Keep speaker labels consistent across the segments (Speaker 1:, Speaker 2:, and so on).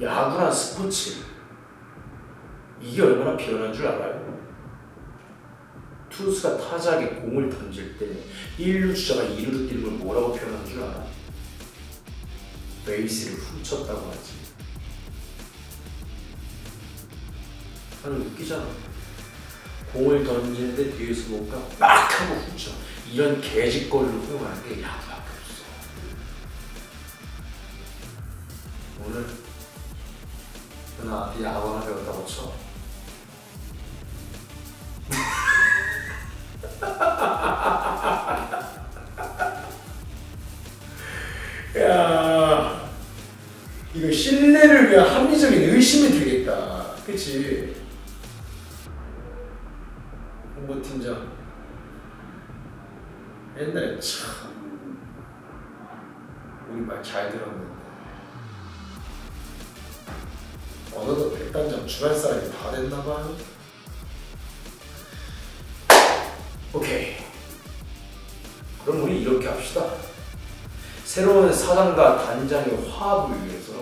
Speaker 1: 야구나 스포츠. 이게 얼마나 비열한 줄 알아요? 투수가 타자에게 공을 던질 때 1루 주자가 2루로 뛰는 걸 뭐라고 표현하는 줄 알아? 베이스를 훔쳤다고 하지. 아니 웃기잖아. 공을 던지는데 뒤에서 뭔가 막 하고 훔쳐. 이런 개짓거리를 허용하는 게 야구밖에 없어. 오늘 너 나한테 야구 하나 배웠다고 쳐. 야 이거 신뢰를 위한 합리적인 의심이 들겠다. 그치? 홍보팀장. 옛날에 참 우리 말 잘 들었는데 어느덧 백단장 주할 사람이 다 됐나봐. 오케이. 그럼 우리 이렇게 합시다. 새로운 사장과 단장의 화합을 위해서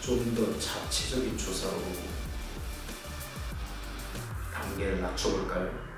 Speaker 1: 좀 더 자체적인 조사로 단계를 낮춰볼까요?